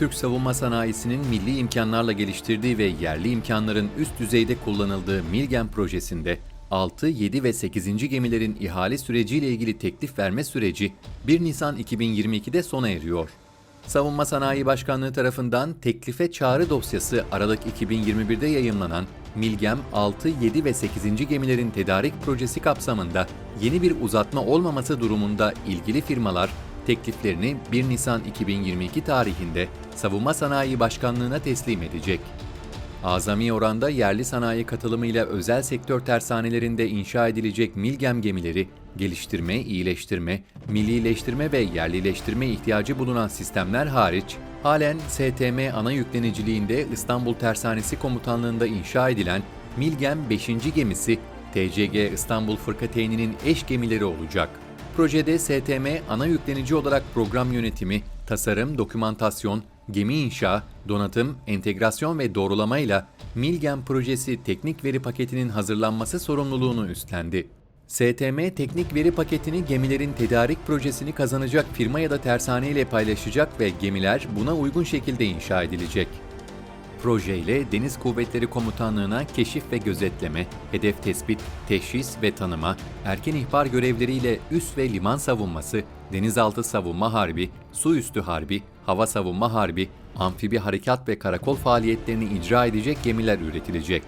Türk savunma sanayisinin milli imkanlarla geliştirdiği ve yerli imkanların üst düzeyde kullanıldığı Milgem projesinde 6, 7 ve 8. gemilerin ihale süreciyle ilgili teklif verme süreci 1 Nisan 2022'de sona eriyor. Savunma Sanayi Başkanlığı tarafından teklife çağrı dosyası Aralık 2021'de yayımlanan Milgem 6, 7 ve 8. gemilerin tedarik projesi kapsamında yeni bir uzatma olmaması durumunda ilgili firmalar tekliflerini 1 Nisan 2022 tarihinde Savunma Sanayi Başkanlığı'na teslim edecek. Azami oranda yerli sanayi katılımıyla özel sektör tersanelerinde inşa edilecek Milgem gemileri, geliştirme, iyileştirme, millileştirme ve yerlileştirme ihtiyacı bulunan sistemler hariç, halen STM ana yükleniciliğinde İstanbul Tersanesi Komutanlığı'nda inşa edilen Milgem 5. gemisi, TCG İstanbul Fırkateyninin eş gemileri olacak. Projede STM ana yüklenici olarak program yönetimi, tasarım, dokümantasyon, gemi inşa, donatım, entegrasyon ve doğrulamayla Milgem projesi teknik veri paketinin hazırlanması sorumluluğunu üstlendi. STM teknik veri paketini gemilerin tedarik projesini kazanacak firma ya da tersane ile paylaşacak ve gemiler buna uygun şekilde inşa edilecek. Projeyle Deniz Kuvvetleri Komutanlığı'na keşif ve gözetleme, hedef tespit, teşhis ve tanıma, erken ihbar görevleriyle üs ve liman savunması, denizaltı savunma harbi, su üstü harbi, hava savunma harbi, amfibi harekat ve karakol faaliyetlerini icra edecek gemiler üretilecek.